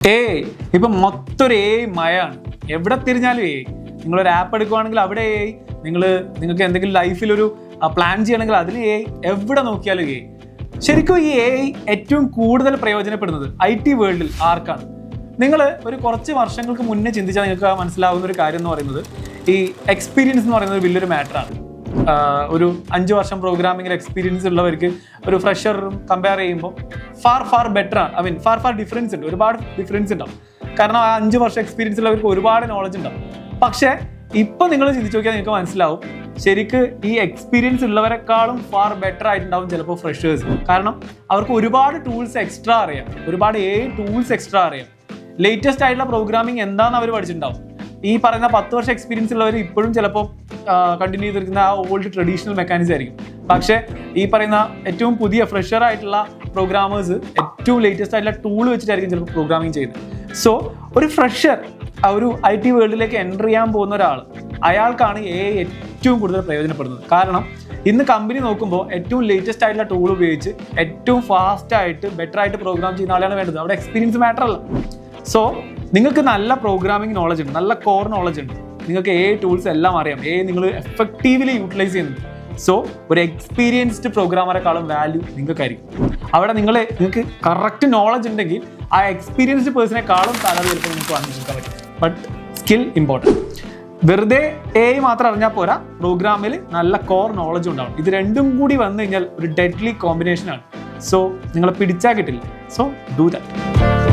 ഏ ഇപ്പൊ മൊത്തം ഒരു ഏ മയാണ് എവിടെ തിരിഞ്ഞാലും ഏ ഒരു ആപ്പ് എടുക്കുവാണെങ്കിൽ അവിടെ ഏ നിങ്ങൾ നിങ്ങൾക്ക് എന്തെങ്കിലും ലൈഫിൽ ഒരു പ്ലാൻ ചെയ്യണമെങ്കിൽ അതിൽ ഏ എവിടെ നോക്കിയാലും ഏ ശരിക്കും ഈ എ ഏറ്റവും കൂടുതൽ പ്രയോജനപ്പെടുന്നത് ഐ ടി വേൾഡിൽ ആർക്കാണ്? നിങ്ങൾ ഒരു കുറച്ച് വർഷങ്ങൾക്ക് മുന്നേ ചിന്തിച്ചാൽ നിങ്ങൾക്ക് മനസ്സിലാവുന്ന ഒരു കാര്യം എന്ന് പറയുന്നത് ഈ എക്സ്പീരിയൻസ് എന്ന് പറയുന്നത് വലിയൊരു മാറ്ററാണ് ഒരു അഞ്ച് വർഷം പ്രോഗ്രാമിംഗിൽ എക്സ്പീരിയൻസ് ഉള്ളവർക്ക് ഒരു ഫ്രഷറും കമ്പയർ ചെയ്യുമ്പോൾ ഫാർ ഫാർ ബെറ്റർ ആണ് I mean far far difference ഉണ്ട്. ഒരുപാട് ഡിഫറൻസ് ഉണ്ടാവും. കാരണം ആ അഞ്ച് വർഷം എക്സ്പീരിയൻസ് ഉള്ളവർക്ക് ഒരുപാട് നോളജ് ഉണ്ടാവും. പക്ഷേ ഇപ്പം നിങ്ങൾ ചിന്തിച്ചു നോക്കിയാൽ നിങ്ങൾക്ക് മനസ്സിലാവും. ശരിക്ക് ഈ എക്സ്പീരിയൻസ് ഉള്ളവരെക്കാളും ഫാർ ബെറ്റർ ആയിട്ടുണ്ടാവും ചിലപ്പോൾ ഫ്രഷേഴ്സ് കാരണം അവർക്ക് ഒരുപാട് ടൂൾസ് എക്സ്ട്രാ അറിയാം. ഒരുപാട് ഏ ടൂൾസ് എക്സ്ട്രാ അറിയാം. ലേറ്റസ്റ്റ് ആയിട്ടുള്ള പ്രോഗ്രാമിംഗ് എന്താണെന്ന് അവർ പഠിച്ചിട്ടുണ്ടാവും. ഈ പറയുന്ന പത്ത് വർഷം എക്സ്പീരിയൻസ് ഉള്ളവർ ഇപ്പോഴും ചിലപ്പോൾ കണ്ടിന്യൂ ചെയ്തിരിക്കുന്ന ആ ഓൾഡ് ട്രഡീഷണൽ മെക്കാനിസം ആയിരിക്കും. പക്ഷേ ഈ പറയുന്ന ഏറ്റവും പുതിയ ഫ്രഷർ ആയിട്ടുള്ള പ്രോഗ്രാമേഴ്സ് ഏറ്റവും ലേറ്റസ്റ്റ് ആയിട്ടുള്ള ടൂൾ വെച്ചിട്ടായിരിക്കും ചിലപ്പോൾ പ്രോഗ്രാമിംഗ് ചെയ്യുന്നത്. സോ ഒരു ഫ്രഷർ ഒരു ഐ ടി വേൾഡിലേക്ക് എന്റർ ചെയ്യാൻ പോകുന്ന ഒരാൾ അയാൾക്കാണ് എ ഏറ്റവും കൂടുതൽ പ്രയോജനപ്പെടുന്നത്. കാരണം ഇന്ന് കമ്പനി നോക്കുമ്പോൾ ഏറ്റവും ലേറ്റസ്റ്റ് ആയിട്ടുള്ള ടൂൾ ഉപയോഗിച്ച് ഏറ്റവും ഫാസ്റ്റ് ആയിട്ട് ബെറ്റർ ആയിട്ട് പ്രോഗ്രാം ചെയ്യുന്ന ആളെയാണ് വേണ്ടത്. അവിടെ എക്സ്പീരിയൻസ് മാറ്റർ അല്ല. സോ നിങ്ങൾക്ക് നല്ല പ്രോഗ്രാമിംഗ് നോളജ് ഉണ്ട് നല്ല കോർ നോളജ് ഉണ്ട്. നിങ്ങൾക്ക് ഏ ടൂൾസ് എല്ലാം അറിയാം. ഏ നിങ്ങൾ എഫക്റ്റീവ്ലി യൂട്ടിലൈസ് ചെയ്യുന്നുണ്ട്. സോ ഒരു എക്സ്പീരിയൻസ്ഡ് പ്രോഗ്രാമറെക്കാളും വാല്യൂ നിങ്ങൾക്കായിരിക്കും. അവിടെ നിങ്ങൾ നിങ്ങൾക്ക് കറക്റ്റ് നോളജ് ഉണ്ടെങ്കിൽ ആ എക്സ്പീരിയൻസ്ഡ് പേഴ്സണെക്കാളും സാലറി ചിലപ്പോൾ നിങ്ങൾക്ക് വാങ്ങിച്ചെടുക്കാൻ പറ്റും. ബട്ട് സ്കിൽ ഇമ്പോർട്ടന്റ് വെറുതെ എ മാത്രം അറിഞ്ഞാൽ പോരാ പ്രോഗ്രാമിൽ നല്ല കോർ നോളജ് ഉണ്ടാവും. ഇത് രണ്ടും കൂടി വന്നു കഴിഞ്ഞാൽ ഒരു ഡെഡ്ലി കോമ്പിനേഷനാണ് സോ നിങ്ങളെ പിടിച്ചാൽ കിട്ടില്ല. So do that